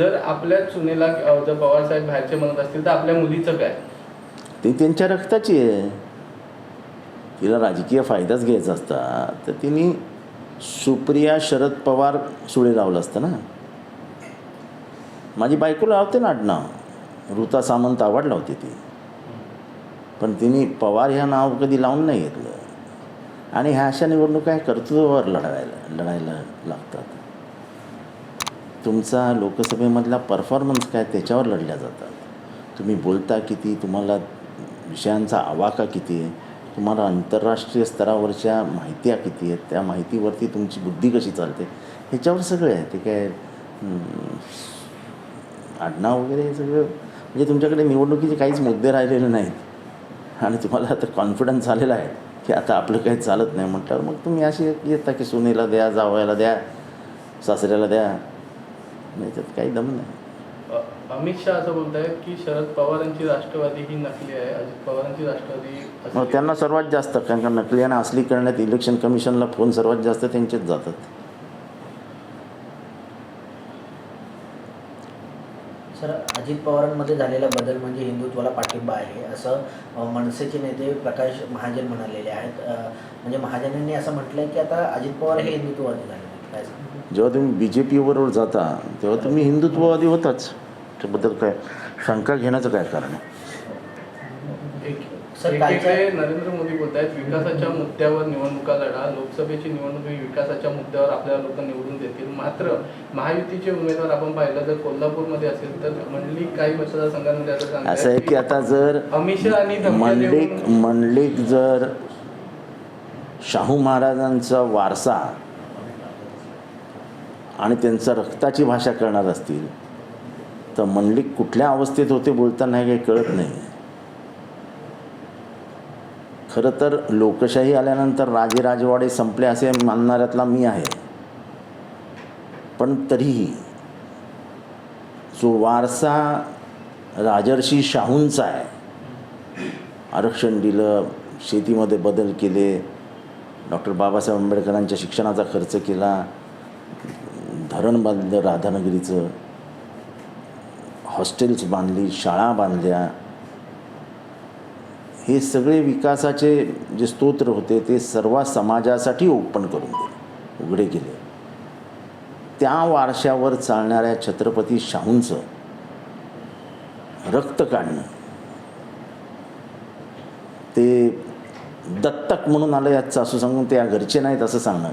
जर आपल्या सुनेला जर पवारसाहेब बाहेरचे म्हणत असतील तर आपल्या मुलीचं काय? ती त्यांच्या रक्ताची आहे. तिला राजकीय फायदाच घ्यायचा असता. तर तिने सुप्रिया शरद पवार सुळे लावलं असतं ना. माझी बायको लावते ना आडनाव. ऋता सामंत आवड लावते ती. पण तिने पवार ह्या नाव कधी लावून नाही घेतलं. आणि ह्या अशा निवडणुका ह्या कर्तृत्वावर लढायला लढायला लागतात. तुमचा लोकसभेमधला परफॉर्मन्स काय त्याच्यावर लढल्या जातात. तुम्ही बोलता किती तुम्हाला विषयांचा आवाका किती आहे तुम्हाला आंतरराष्ट्रीय स्तरावरच्या माहित्या किती आहेत त्या माहितीवरती तुमची बुद्धी कशी चालते ह्याच्यावर सगळं आहे. ते काय आडनाव वगैरे हे सगळं म्हणजे तुमच्याकडे निवडणुकीचे काहीच मुद्दे राहिलेले नाहीत. आणि तुम्हाला आता कॉन्फिडन्स आलेला आहे की आता आपलं काही चालत नाही म्हटल्यावर मग तुम्ही अशी येता की सुनेला द्या जावयाला द्या सासऱ्याला द्या. नाही त्यात काही दम नाही अमित शहा असं बोलत आहेत की शरद पवारांची राष्ट्रवादी ही नकली आहे अजित पवारांची राष्ट्रवादी मग. त्यांना सर्वात जास्त कारण का नकली आणि असली करण्यात इलेक्शन कमिशनला फोन सर्वात जास्त त्यांचेच जातात सर अजित पवारांमध्ये झालेला बदल म्हणजे हिंदुत्वाला पाठिंबा आहे असं मनसेचे नेते प्रकाश महाजन म्हणालेले आहेत म्हणजे महाजनांनी असं म्हटलंय की आता अजित पवार हे हिंदुत्ववादी झाले? जेव्हा तुम्ही बी जे पीबरोबर जाता तेव्हा तुम्ही हिंदुत्ववादी होताच. त्याबद्दल काय शंका घेण्याचं काय कारण आहे? नरेंद्र मोदी बोलत आहेत विकासाच्या मुद्द्यावर निवडणुका लढा लोकसभेची निवडणूक ही विकासाच्या मुद्द्यावर आपल्याला लोक निवडून देतील. मात्र महायुतीचे उमेदवार आपण पाहिलं जर कोल्हापूरमध्ये असेल तर मंडलिक काही मतदारसंघांमध्ये असं असं आहे की आता जर अमित शहा आणि मंडलिक मंडलिक जर शाहू महाराजांचा वारसा आणि त्यांचा रक्ताची भाषा करणार असतील. तर मंडलिक कुठल्या अवस्थेत होते बोलताना हे काही कळत नाही. खरं तर लोकशाही आल्यानंतर राजे राजवाडे संपले असे मानणाऱ्यातला मी आहे. पण तरीही जो वारसा राजर्षी शाहूंचा आहे आरक्षण दिलं शेतीमध्ये बदल केले डॉक्टर बाबासाहेब आंबेडकरांच्या शिक्षणाचा खर्च केला धरण बांधलं राधानगरीचं हॉस्टेल्स बांधली शाळा बांधल्या. हे सगळे विकासाचे जे स्तोत्र होते ते सर्व समाजासाठी ओपन करून दिले उघडे केले. त्या वारशावर चालणाऱ्या छत्रपती शाहूंचं रक्त काढणं. ते दत्तक म्हणून आलं याचं असं सांगून ते या घरचे नाहीत असं सांगणं.